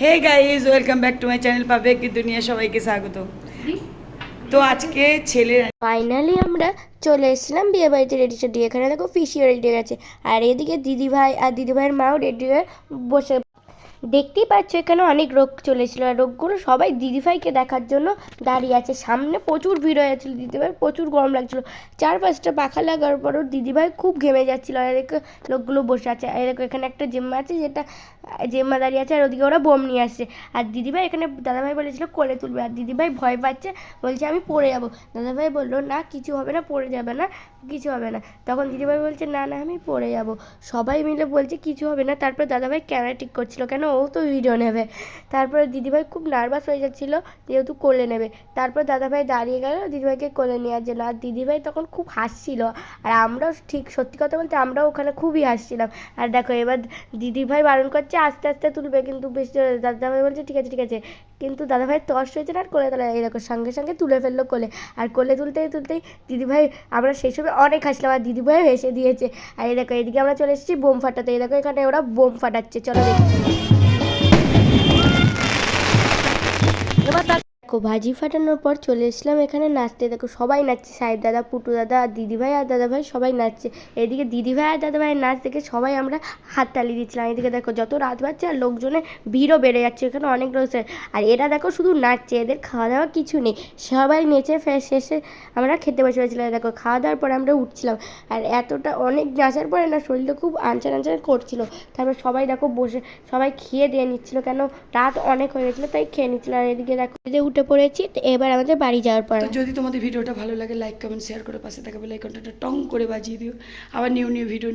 Hey guys welcome back to my channel পাবে কি দুনিয়া সবাইকে স্বাগত। তো আজকে ছেলের ফাইনালি আমরা চলে এসেছিলাম বিয়ে বাড়িতে রেডি সেডি এখানে দেখো ফিসিও রেডি হয়ে গেছে। আর এদিকে দিদি ভাই আর দিদি ভাইয়ের মাও রেডি হয়ে বসে দেখতেই পাচ্ছ, এখানে অনেক রোগ চলেছিল আর রোগগুলো সবাই দিদিভাইকে দেখার জন্য দাঁড়িয়ে আছে। সামনে প্রচুর ভিড় হয়ে যাচ্ছিল দিদিভাই প্রচুর গরম লাগছিল। চার পাঁচটা পাখা লাগার পরও দিদিভাই খুব ঘেমে যাচ্ছিল আর এদিকে লোকগুলো বসে আছে। আর দেখো এখানে একটা জেম্মা আছে যেটা, জেম্মা দাঁড়িয়ে আছে আর ওদিকে ওরা বোম নিয়ে আসছে। আর দিদিভাই এখানে, দাদাভাই বলেছিল কোলে তুলবে। আর দিদিভাই ভয় পাচ্ছে, বলছে আমি পড়ে যাব। দাদাভাই বলল, না, কিছু হবে না, পড়ে যাবে না, কিছু হবে না। তখন দিদিভাই বলছে, না না, আমি পড়ে যাব। সবাই মিলে বলছে, কিছু হবে না। তারপর দাদাভাই ক্যামেরা ঠিক করছিল, কেন ও তো ভিডিও নেবে। তারপরে দিদিভাই খুব নার্ভাস হয়ে যাচ্ছিল, যেহেতু কোলে নেবে। তারপর দাদাভাই দাঁড়িয়ে গেল, দিদিভাইকে কোলে নেওয়ার জন্য আর দিদিভাই তখন খুব হাসছিল। আর আমরাও ঠিক সত্যি কথা বলতে আমরাও ওখানে খুবই হাসছিলাম। আর দেখো, এবার দিদিভাই বারণ করছে, আস্তে আস্তে তুলবে। কিন্তু বেশি, দাদাভাই বলছে, ঠিক আছে ঠিক আছে। কিন্তু দাদাভাই তর্স হয়েছে আর কোলে তোলা দেখো, সঙ্গে সঙ্গে তুলে ফেলল কোলে। আর কোলে তুলতেই তুলতেই দিদিভাই, আমরা সেই সময় অনেক হাসলাম আর দিদিভাই হেসে দিয়েছে। আর এই দেখো, এদিকে আমরা চলে এসেছি বোম ফাটাতে। দেখো, এখানে ওরা বোম ফাটাচ্ছে। চলো দেখি। দেখো, ভাজি ফাটানোর পর চলে এসলাম এখানে নাচতে। দেখো, সবাই নাচছে সাহেব দাদা, পুটু দাদা আর দিদিভাই আর দাদাভাই সবাই নাচছে। এদিকে দিদিভাই আর দাদাভাইয়ের নাচ দেখে সবাই আমরা হাত তালি দিচ্ছিলাম। এদিকে দেখো, যত রাত বাড়ছে আর লোকজনের ভিড়ও বেড়ে যাচ্ছে, এখানে অনেক রয়েছে আর এরা দেখো শুধু নাচছে, এদের খাওয়া দাওয়া কিছু নেই। সবাই নেচে ফে শেষে আমরা খেতে বসে পড়েছিলাম দেখো খাওয়া দাওয়ার পরে আমরা উঠছিলাম। আর এতটা অনেক নাচার পরে না শরীরটা খুব আনচান আনচান করছিল। তারপর সবাই দেখো বসে, সবাই খেয়ে দিয়ে নিচ্ছিল, কেন রাত অনেক হয়ে গেছিল, তাই খেয়ে নিচ্ছিল। আর এদিকে দেখো, উঠে পড়েছি, তো এবার আমাদের বাড়ি যাওয়ার পর। যদি তোমাদের ভিডিওটা ভালো লাগে লাইক কমেন্ট শেয়ার করে পাশে থাকা বেল আইকনটা টং করে বাজিয়ে দিও। আবার নিউ নিউ ভিডিও